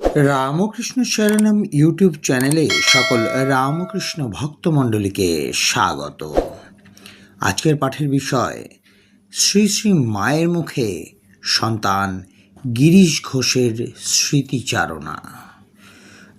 Ramakrishna শরণম YouTube চ্যানেলে সকল রামকৃষ্ণ ভক্তমণ্ডলীকে স্বাগত। আজকের পাঠের বিষয়, শ্রী শ্রী মায়ের মুখে সন্তান গিরিশ ঘোষের স্মৃতিচারণা।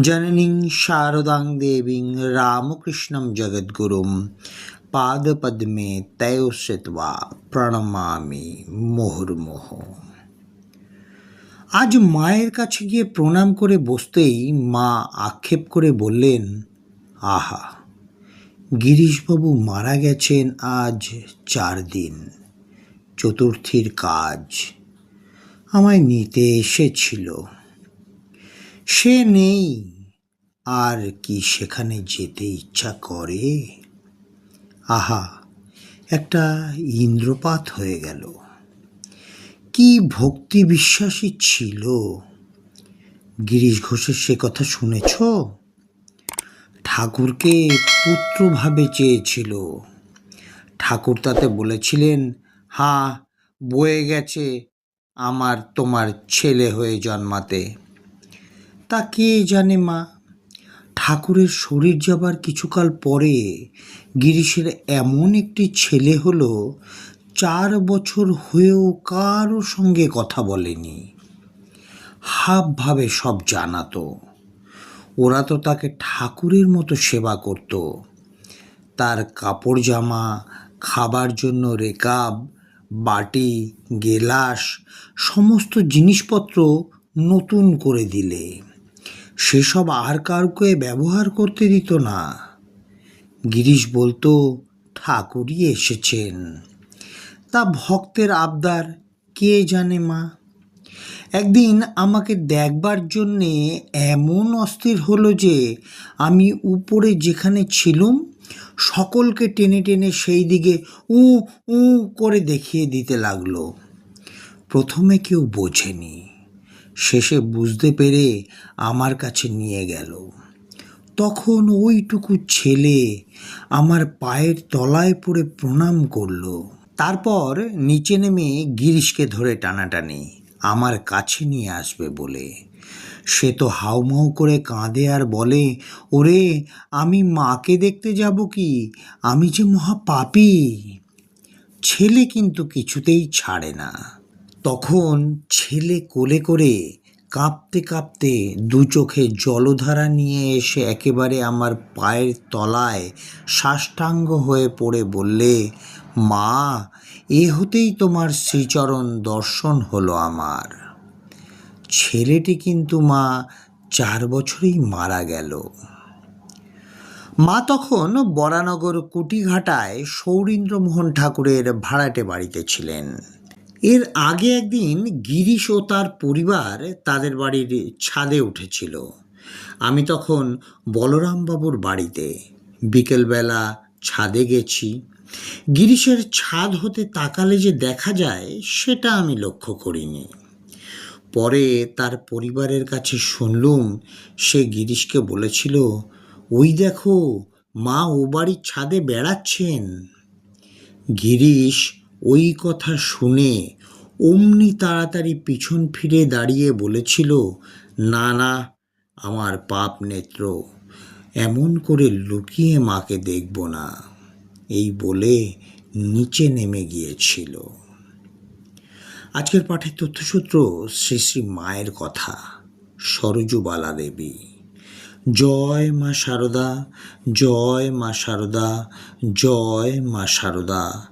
জননীং শারদাং দেবীং রামকৃষ্ণম জগদ্গুরুম পাদপদ্মে তয়োসিত্বা প্রণমামি মুহুর্মুহ। আজ মায়ের কাছে গিয়ে প্রণাম করে বসতেই মা আক্ষেপ করে বললেন, আহা, গিরিশবাবু মারা গেছেন আজ চার দিন, চতুর্থীর কাজ, আমায় নিতে এসেছিল। সে নেই, আর কি সেখানে যেতে ইচ্ছা করে? আহা, একটা ইন্দ্রপাত হয়ে গেল। কি ভক্তি বিশ্বাসী ছিল? গিরিশ ঘোষের সে কথা শুনেছ? ঠাকুরকে পুত্রভাবে চেয়েছিল। ঠাকুর তাতে বলেছিলেন, হা, বয়ে গেছে আমার তোমার ছেলে হয়ে জন্মাতে। তা কে জানে মা? ঠাকুরের শরীর যাবার কিছুকাল পরে গিরিশের এমন একটি ছেলে হলো চার বছর হয়েও কারও সঙ্গে কথা বলেনি। হাব ভাবে সব জানাতো। ওরা তো তাকে ঠাকুরের মতো সেবা করত। তার কাপড় জামা খাবার জন্য রেকাব, বাটি, গেলাস, সমস্ত জিনিসপত্র নতুন করে দিলে। সেসব আর কাউকে ব্যবহার করতে দিত না। গিরিশ বলতো, ঠাকুরই এসেছেন। তা ভক্তের আবদার, কে জানে মা? একদিন আমাকে দেখবার জন্যে এমন অস্থির হলো যে, আমি উপরে যেখানে ছিলুম, সকলকে টেনে টেনে সেই দিকে উ উ করে দেখিয়ে দিতে লাগল। প্রথমে কেউ বোঝেনি, শেষে বুঝতে পেরে আমার কাছে নিয়ে গেল। তখন ওইটুকু ছেলে আমার পায়ের তলায় পড়ে প্রণাম করল। তারপর নিচে নেমে গিরিশকে ধরে টানাটানি, আমার কাছে নিয়ে আসবে বলে। সে তো হাউমাউ করে কাঁদে আর বলে, ওরে, আমি মাকে দেখতে যাব কি? আমি যে মহা পাপী ছেলে কিন্তু কিছুতেই ছাড়ে না। তখন ছেলে কোলে করে কাঁপতে কাঁপতে দু চোখে জলধারা নিয়ে এসে একেবারে আমার পায়ের তলায় সাষ্টাঙ্গ হয়ে পড়ে বললে, মা, এ হতেই তোমার শ্রীচরণ দর্শন হলো আমার। ছেলেটি কিন্তু মা চার বছরেই মারা গেল। মা তখন বরানগর কুটিঘাটায় সৌরীন্দ্রমোহন ঠাকুরের ভাড়াটে বাড়িতে ছিলেন। এর আগে একদিন গিরিশ ও তার পরিবার তাদের বাড়ির ছাদে উঠেছিল। আমি তখন বলরামবাবুর বাড়িতে বিকেলবেলা ছাদে গেছি। গিরিশের ছাদ হতে তাকালে যে দেখা যায়, সেটা আমি লক্ষ্য করিনি। পরে তার পরিবারের কাছে শুনলুম, সে গিরিশকে বলেছিল, ওই দেখো, মা ও বাড়ির ছাদে বেড়াচ্ছেন। গিরিশ ওই কথা শুনে অমনি তাড়াতাড়ি পিছন ফিরে দাঁড়িয়ে বলেছিল, না না, আমার পাপ নেত্র, এমন করে লুকিয়ে মাকে দেখব না। এই বলে নিচে নেমে গিয়েছিল। আজকের পাঠের তথ্যসূত্র শ্রী শ্রী মায়ের কথা, সরজুবালা দেবী। জয় মা শারদা জয় মা শারদা জয় মা শারদা